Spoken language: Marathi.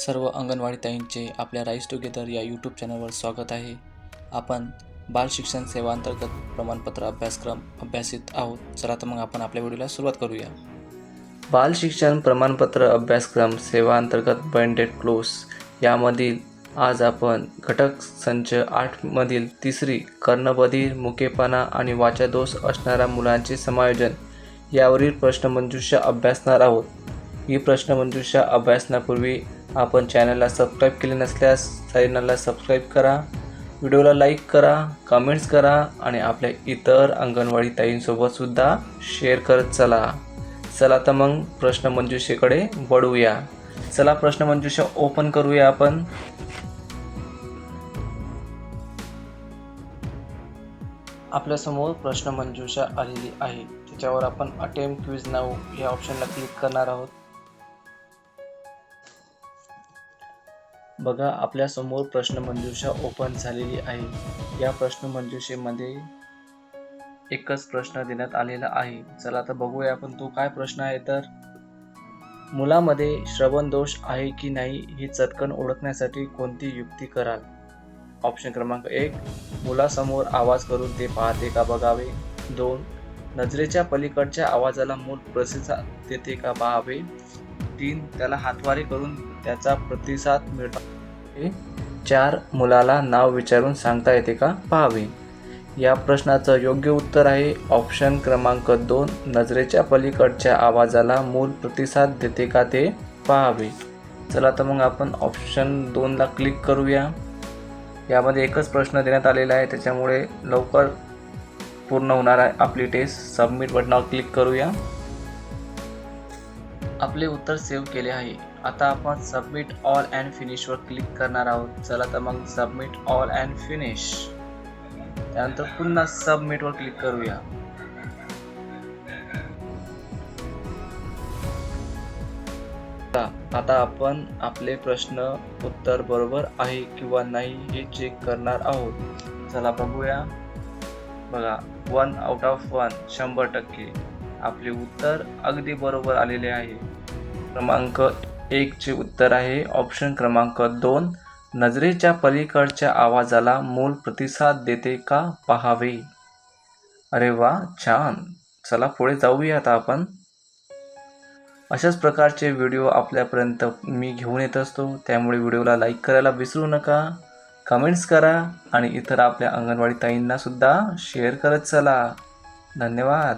सर्व अंगणवाडी ताईंचे आपल्या राईस टुगेदर या यूट्यूब चॅनलवर स्वागत आहे. आपण बाल शिक्षण सेवा अंतर्गत प्रमाणपत्र अभ्यासक्रम अभ्यासित आहोत. चला तर मग आपण आपल्या व्हिडिओला सुरुवात करूया. बाल शिक्षण प्रमाणपत्र अभ्यासक्रम सेवा अंतर्गत बँडेड क्लोज यामधील आज आपण घटक संच आठमधील तिसरी कर्णबधीर मुकेपणा आणि वाचादोष असणाऱ्या मुलांचे समायोजन यावरील प्रश्नमंजुषा अभ्यासणार आहोत. ही प्रश्नमंजुषा अभ्यासण्यापूर्वी आपण चॅनलला सबस्क्राईब केले नसल्यास चॅनलला सबस्क्राईब करा. व्हिडिओला लाईक करा कमेंट्स करा आणि आपल्या इतर अंगणवाडी ताईंसोबतसुद्धा शेअर करत चला. चला तर मग प्रश्नमंजुषेकडे वळूया. चला प्रश्नमंजुषा ओपन करूया आपण. आपल्यासमोर प्रश्नमंजुषा आलेली आहे. त्याच्यावर आपण अटेम्प क्विज नाव या ऑप्शनला क्लिक करणार आहोत. बघा आपल्यासमोर प्रश्नमंजुषा ओपन झालेली आहे. या प्रश्नमंजुषेमध्ये एकच प्रश्न देण्यात आलेला आहे. चला तर बघूया आपण तो काय प्रश्न आहे तर. मुलामध्ये श्रवण दोष आहे की नाही हे चटकन ओळखण्यासाठी कोणती युक्ती कराल? ऑप्शन क्रमांक एक मुलासमोर आवाज करून ते पाहते का बघावे? दोन नजरेच्या पलीकडच्या आवाजाला मूल प्रतिसाद देते का पाहावे? तीन त्याला हातवारे करून त्याचा प्रतिसाद मिळतो. चार मुलाला नाव विचारून सांगता येते का? पाहावे. या प्रश्नाचं योग्य उत्तर आहे. ऑप्शन क्रमांक दोन नजरेच्या पलीकडच्या आवाजाला मूल प्रतिसाद देते का ते पाहावे. चला तर मग आपण ऑप्शन दोनला क्लिक करूया. यामध्ये एकच प्रश्न देण्यात आलेला आहे. त्याच्यामुळे लवकर पूर्ण होणार आहे आपली टेस्ट. सबमिट बटनावर क्लिक करूया. आपले उत्तर सेव्ह केले आहे. आता आपण सबमिट ऑल अँड फिनिशवर क्लिक करणार आहोत. चला तर मग सबमिट ऑल अँड फिनिश त्यानंतर पुन्हा सबमिटवर क्लिक करूया. आता- आपण आपले प्रश्न उत्तर बरोबर आहे किंवा नाही हे चेक करणार आहोत. चला बघूया. बघा वन आउट ऑफ वन शंभर टक्के. आपले उत्तर अगदी बरोबर आलेले आहे. क्रमांक एकचे उत्तर आहे. ऑप्शन क्रमांक दोन नजरेच्या पलीकडच्या आवाजाला मूल प्रतिसाद देते का पहावे? अरे वा छान. चला पुढे जाऊया आता आपण. अशाच प्रकारचे व्हिडिओ आपल्यापर्यंत मी घेऊन येत असतो. त्यामुळे व्हिडिओला लाईक करायला विसरू नका. कमेंट्स करा आणि इतर आपल्या अंगणवाडी ताईंनासुद्धा शेअर करत चला. धन्यवाद.